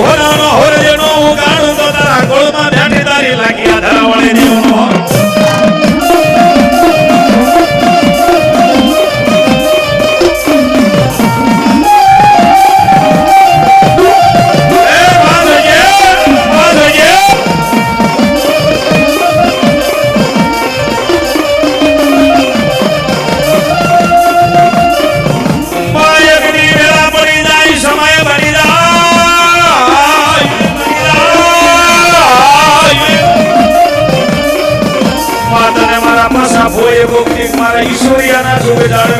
હોરાનો હોરજનો ઉગાણ સદા ગોળમાં બેઠી તારી લાગી આધાવળે விளையாட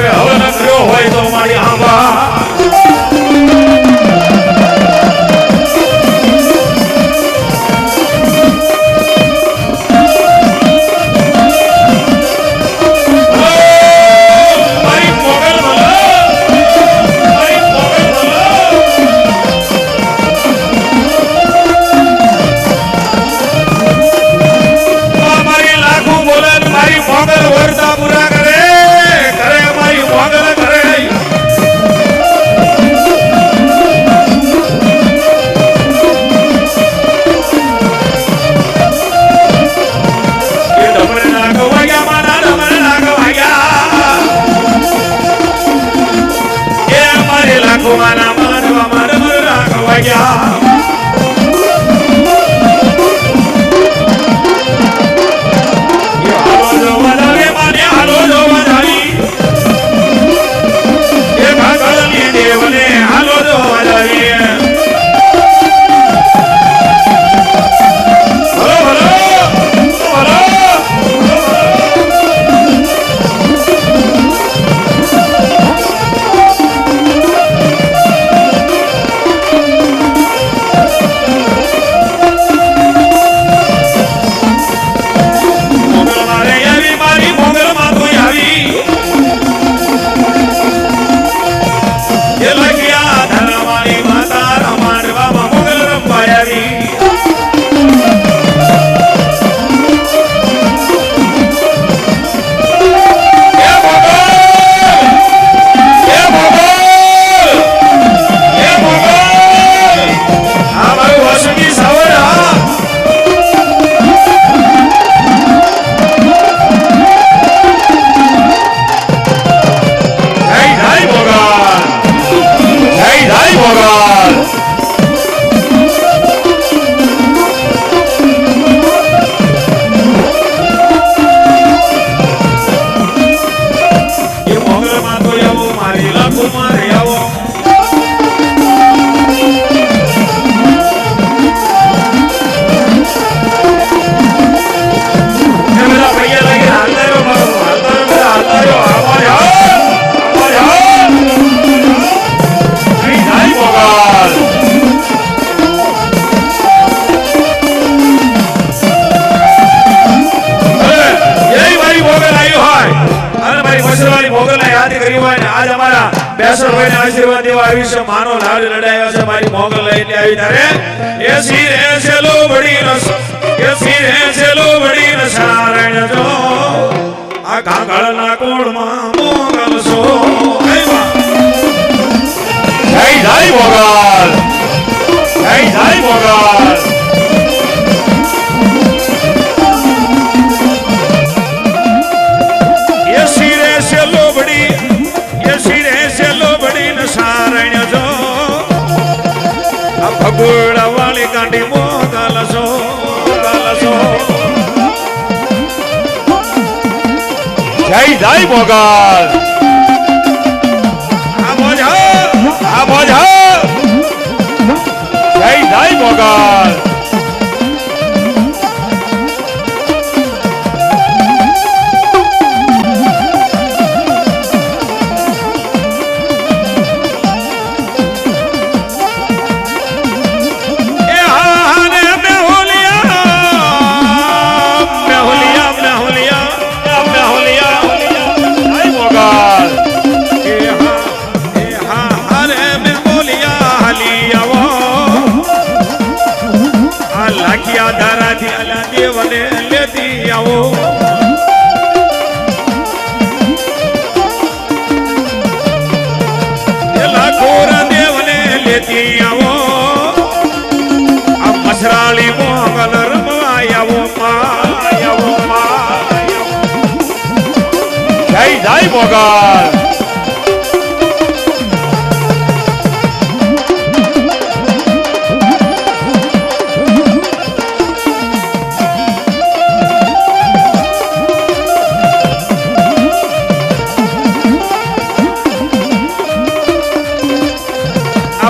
આ કાગળના કોળમાં મોગલશો જય જય મોગલ. જય જય મોગલ. ભગોળા વાળી કાંડી મોગાલસો મોગાલસો જય જય મોગલ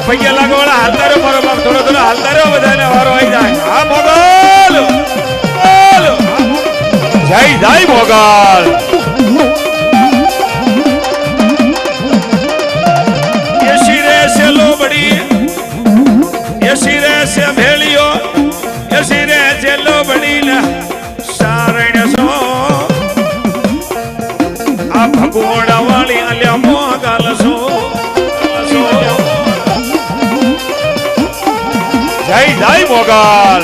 આ લાગો વાળા હાલતા રહ્યો મારો બાપ થોડો થોડો હાલતા રહ્યો બધાને વારો આવી જાય. હા, મોગલ! જય જય, મોગલ! એ શિરે છે લોબડી એ શિરે છે ભેળીઓ એ જય મોગલ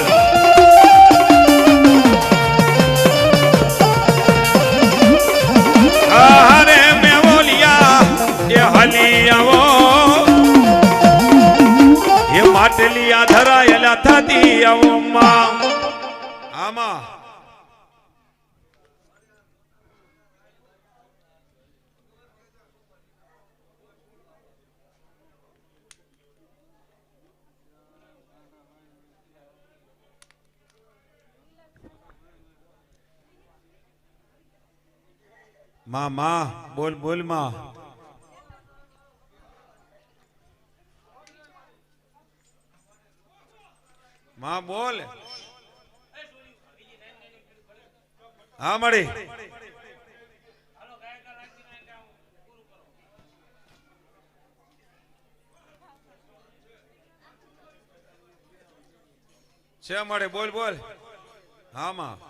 હરે મેવોલિયા એ હલી એ માટલિયા ધરાયેલા થતી આવો માં માં, બોલ બોલ, માં. માં, બોલ. હા, મળી. છે, મળે. બોલ બોલ. હા, માં.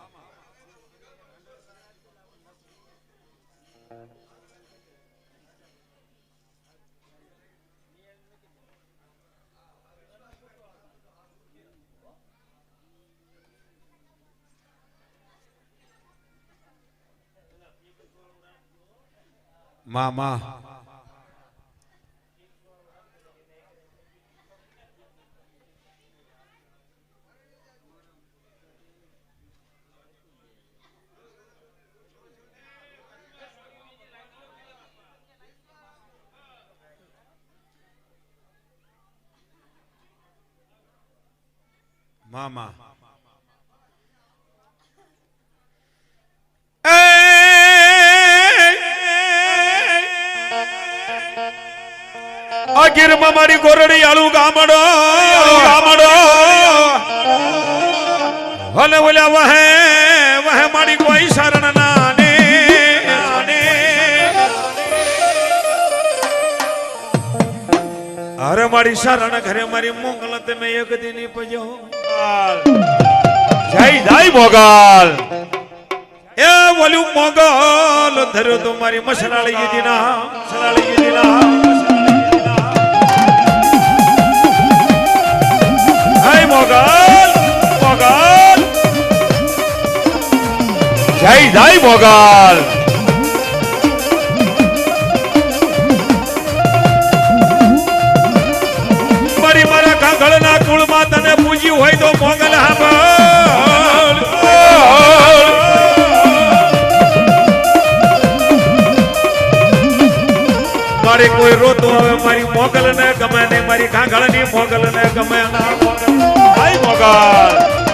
માં માં મામા અગીરમાં મારી ગોરડી આલુ ગામડો ગામડો અને ઓલ્યા વહે વહે મારી કોઈ શરણ નાને નાને. અરે મારી શરણ ઘરે મારી મોકલ તમે એક દિન પજો જય જય મોગલ. એ બોલ્યું મોગલ, ધર્યો તો મારી મસલાળી દીના મસલાળી દીના હે મોગલ મોગલ. જય જય મોગલ. મારે કોઈ રોતો હવે મારી મોગલ ને ગમે નહીં, મારી કાંગળની મોગલ ને ગમે ના મોગલ મોગલ.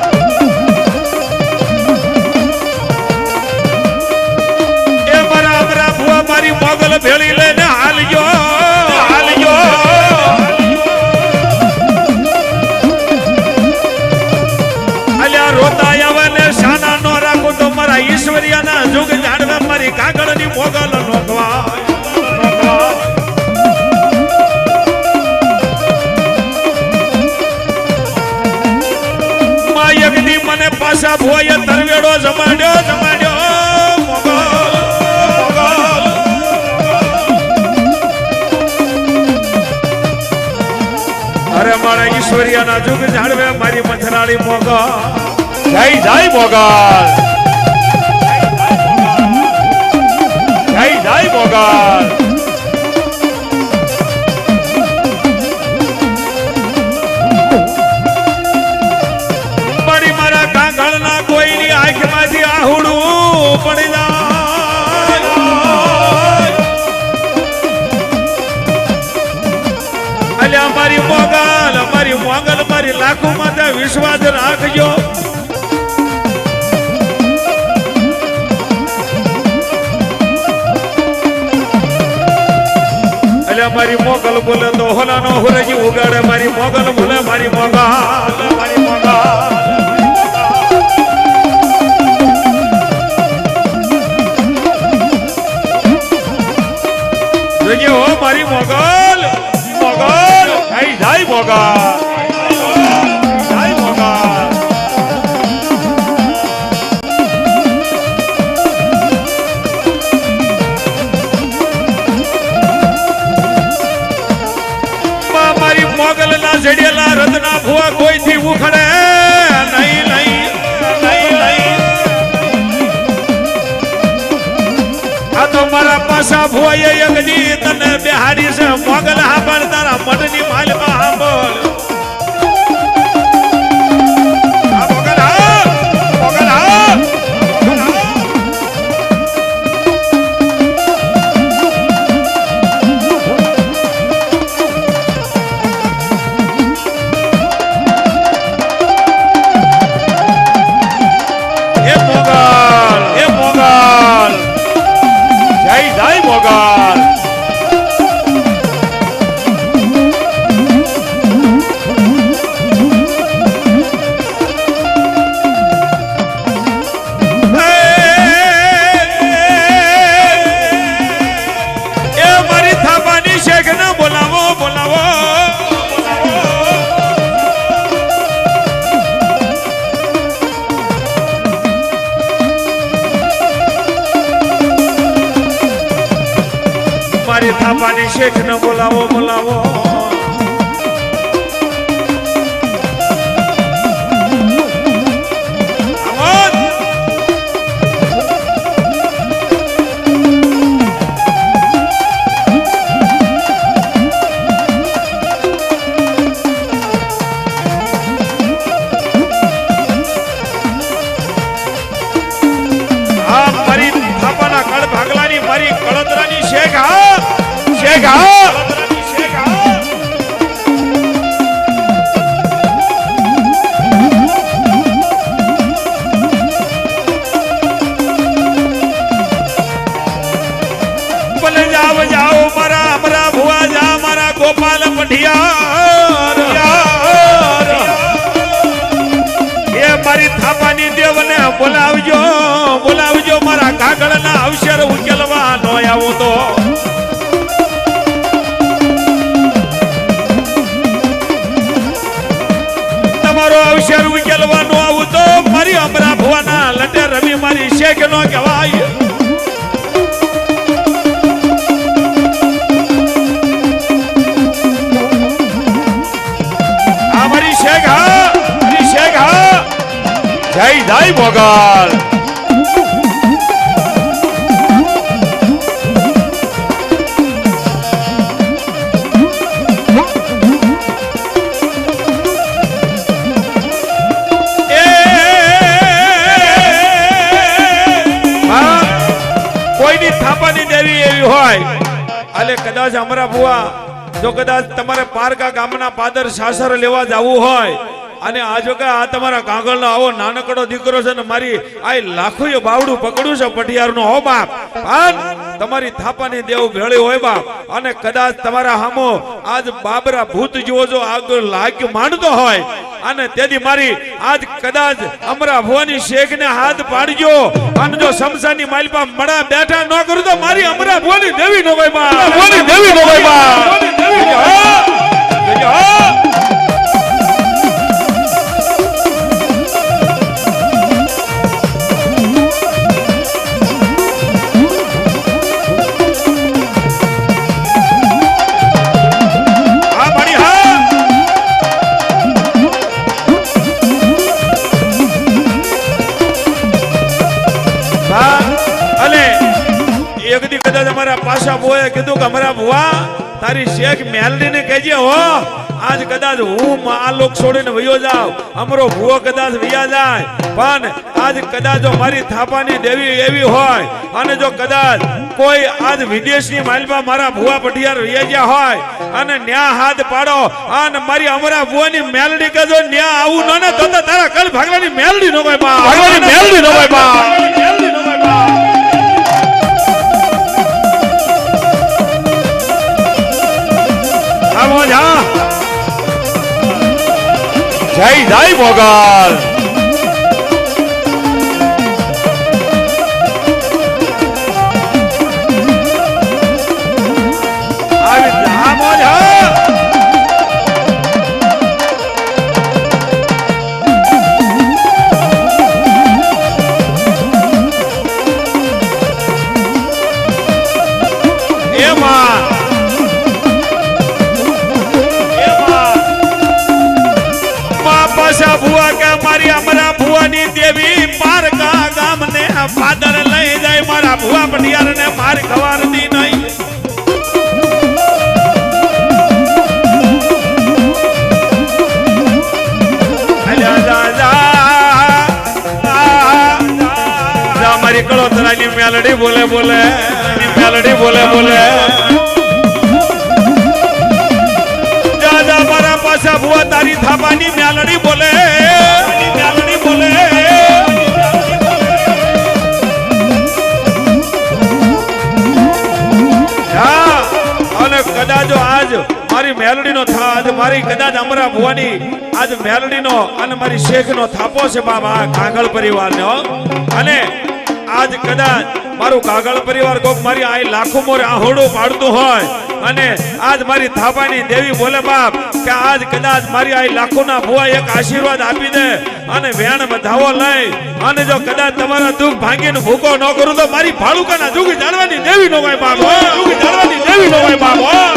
મોગલ. જય જય મોગલ. મારી મોગલ મારી મોગલ મારી લાખો માતા વિશ્વાસ રાખજો. એટલે મારી મોગલ બોલે દોહલા હોલા નો હુરજી ઉગાડે મારી મોગલ બોલે મારી મોગલ મારી મોગલ. જોજે હો મારી મોગલ મોગલ, આઈ જાય મોગલ. ભુવા કોઈથી ઉખડે? નહીં નહીં તો મારા પાસા ભુવાએ દી તને બિહારી છે. મોગલ પણ તારા મઢની માલમાં હાંભળ. આ ને બોલાવો બોલાવો. oh મોગલ કોઈની થાપાની દેવી એવી હોય અલે કદાચ અમારા બુઆ જો કદાચ તમારે પારકા ગામના પાદર સાસર લેવા જવું હોય અને આ જો કે આ તમારા કાગળનો આવો નાનકડો દીકરો છે ને મારી આ લાખો બાવડું પકડ્યું છે પટિયારનો. હો બાપ પણ તમારી થાપાની દેવ ભેળી હોય બાપ. અને કદાચ તમારા હામો આજ બાબરા ભૂત જેવો જો આગળ લાગ્યું માંડતો હોય. અને તેથી મારી આજ કદાચ અમરા ભવાની શેખ ને હાથ પાડજો. અને જો શમશાની માલપા મડા બેઠા ન કરું તો મારી અમરા ભવાની દેવી નો ભાઈ બા ભવાની દેવી નો ભાઈ બા કદાચ હું આલોક છોડીને વયો જાવ અમરો ભૂવો કદાચ વયા જાય. પણ આજ કદાચ જો મારી થાપાની દેવી એવી હોય અને જો કદાચ કોઈ આજ વિદેશની માલમાં મારા ભુવા પઠિયાર વયા ગયા હોય અને ન્યા હાથ પાડો અને મારી અમારા ભુવાની મેલડી કહેજો ન્યા આવું ન ને તો તો તારા કલ ભાગલાની મેલડી નો ભાઈ બા. ભાગલાની મેલડી નો ભાઈ બા. મેલડી નો ભાઈ બા. જય મોગલ. મેલડી બોલે બોલે મેલડી બોલે બોલે જા જા મારા પાછા ભુવા તારી થાપાની મેલડી બોલે મેલડી બોલે અને કદાચ આજ મારી મેલડીનો થા આજ મારી કદાચ અમરા ભુવાની આજ મેલડીનો અને મારી શેખનો થાપો છે બાબા કાગળ પરિવારનો અને આજ કદાચ મારું કાગળ પરિવાર કોક મારી આ લાખો મોરે આહોડું પાડતું હોય અને આજ મારી થાપાની દેવી બોલે બાપ કે આજ કદાચ મારી આ લાખોના ભુવા એક આશીર્વાદ આપી દે અને વેણ વધાવો લઈ અને જો કદાચ તમારા દુઃખ ભાંગીને ભૂકો ન કરું તો મારી ભાડુકાના જુગી જાણવાની દેવી નો હોય બાપ જુગી જાણવાની દેવી નો હોય બાપ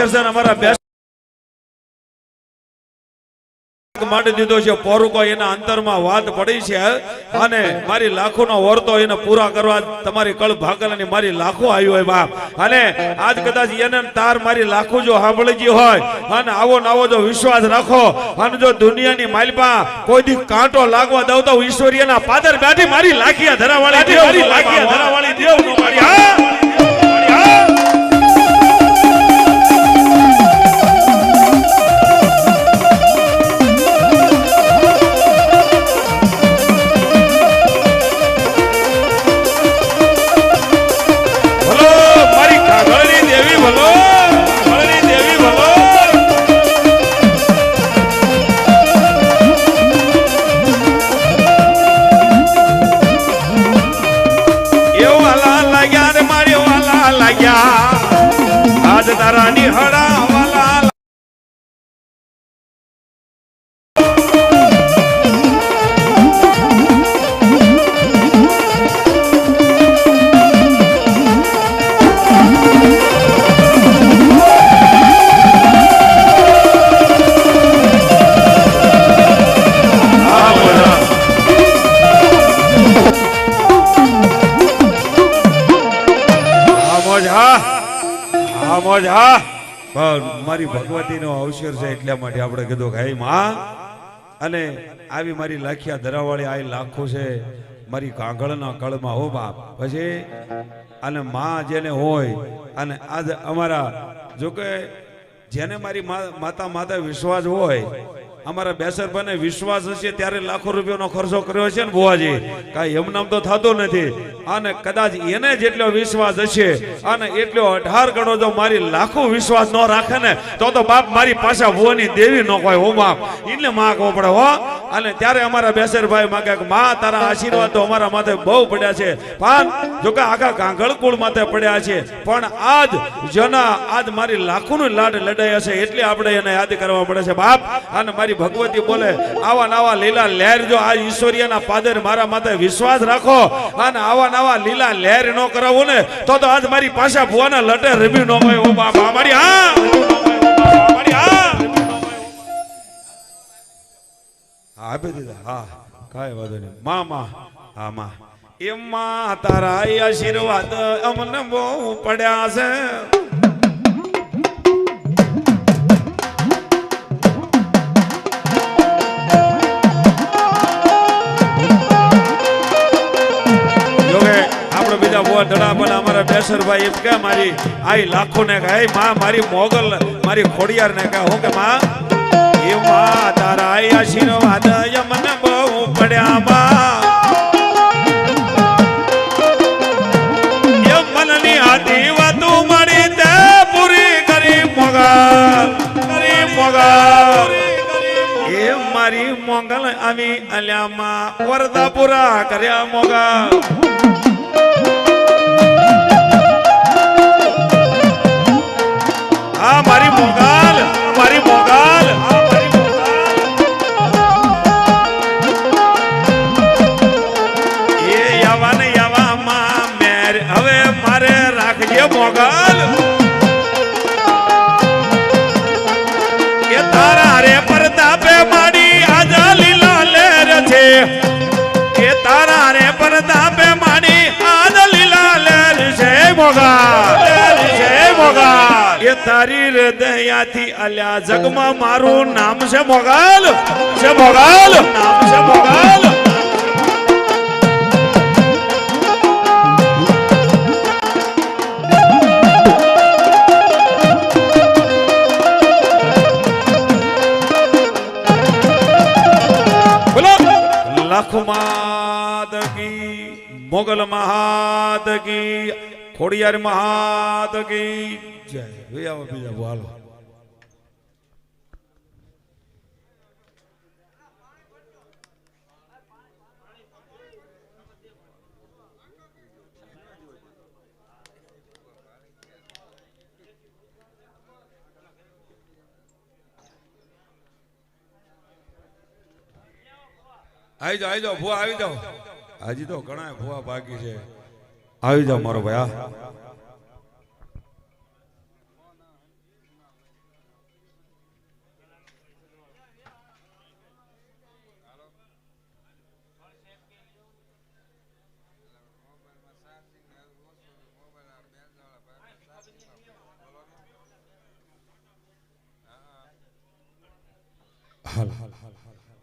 લાખો નો અવસર છે ને અમારા બેસ્ટ માંડી દીધો છે. પોરુકો એના અંતરમાં વાત પડી છે. અને મારી લાખોનો વર્તો એને પૂરા કરવા તમારી કળ ભાગલની મારી લાખો આવ્યો હોય બાપ. અને આજ કદાચ એને તાર મારી લાખો જો સાંભળી ગઈ હોય અને આવો નવો જો વિશ્વાસ રાખો અને જો દુનિયાની માલપા કોઈ દી કાંટો લાગવા દઉં તો ઈશ્વરીયના પાદર બેઠી મારી લાખિયા ધરાવાળી દેવ મારી લાખિયા ધરાવાળી દેવ મારી હા? વાલા લાગ્યા રે માં અને આવી મારી લાખિયા ધરાવાળી આ લાખો છે, મારી કાગળના કળમાં, હો બાપ. પછી, અને માં જેને હોય, અને આજ અમારા જો કે જેને મારી માતા માતા વિશ્વાસ હોય અમારા બેસરભાઈને વિશ્વાસ હશે ત્યારે લાખો રૂપિયાનો ખર્ચો કર્યો છે ને બુવાજી. કાંઈ એમનામ તો થતો નથી. અને કદાચ એને જેટલો વિશ્વાસ હશે અને એટલો અઢાર ગણો જો મારી લાખો વિશ્વાસ ન રાખે ને, તો તો બાપ મારી પાછા હોવાની દેવી ન હોય, હો બાપ. એટલે માં કહો પડે, હો. અને ત્યારે અમારા બેસરભાઈ માગે કે, માં, તારા આશીર્વાદ તો અમારા માથે બહુ પડ્યા છે. પણ જો કે આખા કાંગળ કુળ માથે પડ્યા છે. પણ આજ જના, આજ મારી લાખોનું લાડ લડાઈ હશે એટલે આપણે એને યાદ કરવા પડે છે, બાપ. અને મારી ભગવતી બોલે, આવા નવા લીલા લહેર જો આ ઈશ્વરિયાના પાદર મારા માથે વિશ્વાસ રાખો અને આવા નવા લીલા લહેર ન કરાવું ને, તો તો આજ મારી પાછા ભુવાના લટે રમી નો હોય ઓ બાપા. મારી હા આપી દીધા. હા, કાંઈ વાંધો નહીં. મા હા, મા. એમાં તારા આશીર્વાદ અમને બહુ પડ્યા છે. પણ એમ કે મારી આઈ લાખો ને કહે માં, મારી મોગલ, મારી ખોડિયાર ને કહે. હું કે, માં, એ માં તારા આશીર્વાદ મને બહુ પડ્યા વાતો મારી મોગલ આવી અલ્યામાં વરદા પૂરા કર્યા મોગલ. હૃદયાથી અલ્યા જગમાં મારું નામ છે મોગાલ છે મોગાલ નામ છે મોગાલ લખમાદગી મોગલ મહાદગી ખોડિયાર મહાદગી જય બીજા બોલો આવી જાઓ આવી જાઓ, ભૂવા આવી જાઓ. હજી તો ઘણા ભૂવા બાકી છે. આવી જાઓ મારો ભાઈ હાલ હાલ હાલ, હલો.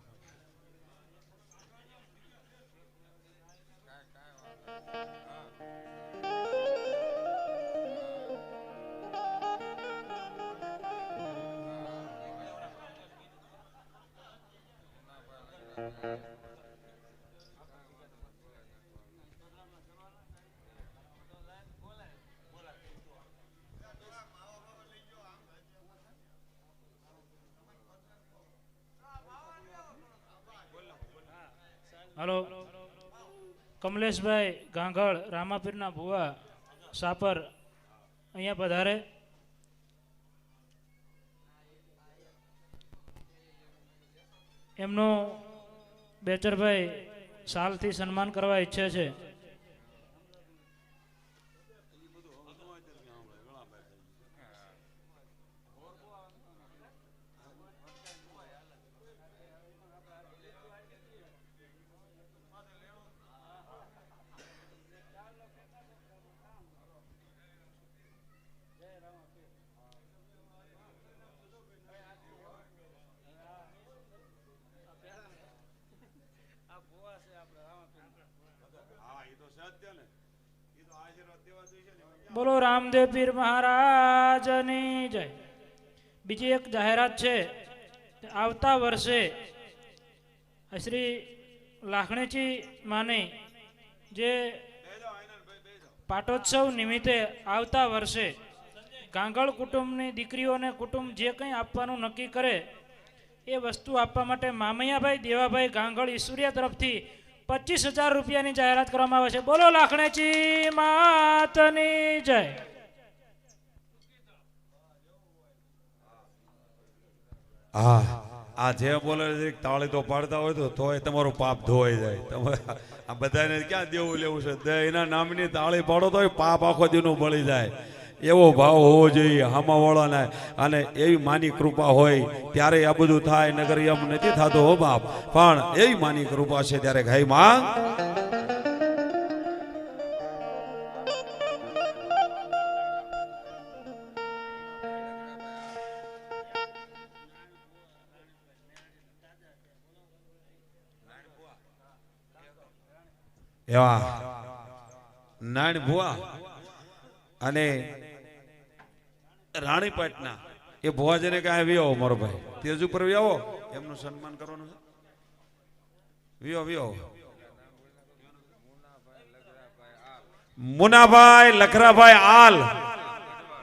કમલેશભાઈ ગાંગળ રામાપીરના ભુવા સાપર અહીંયા પધારે. એમનું બેચરભાઈ સાલથી સન્માન કરવા ઈચ્છે છે. પીર મહારાજની જય. બીજી એક જાહેરાત છે આવતા વર્ષે શ્રી લાખણીજી માની જે પાટોત્સવ નિમિત્તે આવતા વર્ષે ગાંગળ કુટુંબની દીકરીઓને કુટુંબ જે કંઈ આપવાનું નક્કી કરે, એ વસ્તુ આપવા માટે મામૈયાભાઈ, દેવાભાઈ ગાંગળ ઈશ્વરિયા તરફથી પચીસ હજાર રૂપિયાની જાહેરાત કરવામાં આવે છે. બોલો લાખણેચી માતની જય. હા. આ જે બોલે છે, તાળી તો પાડતા હોય તો તોય તમારું પાપ ધોવાઈ જાય. તમે આ બધાને ક્યાં દેવું લેવું છે? દે, એના નામની તાળી પાડો તોય પાપ આખો દીનું બળી જાય. એવો ભાવ હોવો જોઈએ, હામાવાળાને. અને એવી માની કૃપા હોય, ત્યારે આ બધું થાય, નગર એમ નથી થતું, હો બાપ. પણ એવી માની કૃપા છે, ત્યારે ઘાઈ માં એવા. નાણ ભુવા. અને રાણીપાટના એ ભુવાજીને કાંઈ વ્યો મારો ભાઈ. તેજ ઉપર વિયો એમનું સન્માન કરવાનું છે. વ્યો વ્યો. મુનાભાઈ લખરાભાઈ આલ.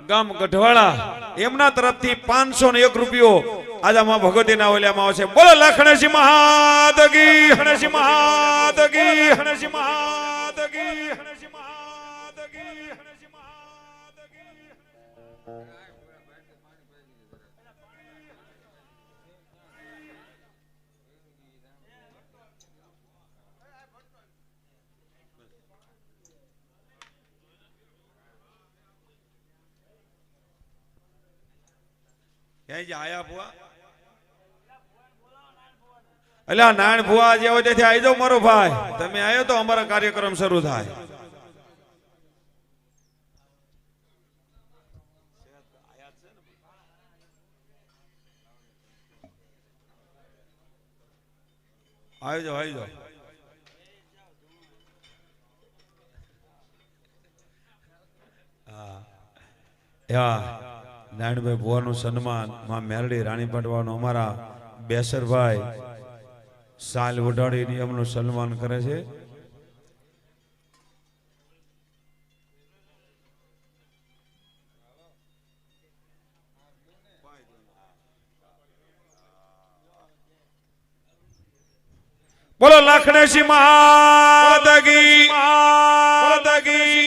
ગામ ગઢવાળા. એમના તરફથી પાંચસો ને એક રૂપિયો આજે આમાં ભગવતીના ઓલિયામાં આવશે. બોલો લખણસી મહાદગી હણસી મહાદગી હણસી મહાદગી હણસી મહાદગી હણસી મહાદગી. ક્યાંય જે આયા ભુવા? એટલે નારાયણ ભુવા જે હોય તેથી આવી જાઓ મારો ભાઈ. તમે આવ્યો તો અમારો કાર્યક્રમ શરૂ થાય. આવી જાઓ આવી જાઓ. એવા નારાયણભાઈ ભુવાનું સન્માન, માં મેરડી રાણી પટવાનું અમારા બેસરભાઈ સાલ વડાડીને એમનું સન્માન કરે છે. બોલો લખણેશી મહાદગી મહાદગી.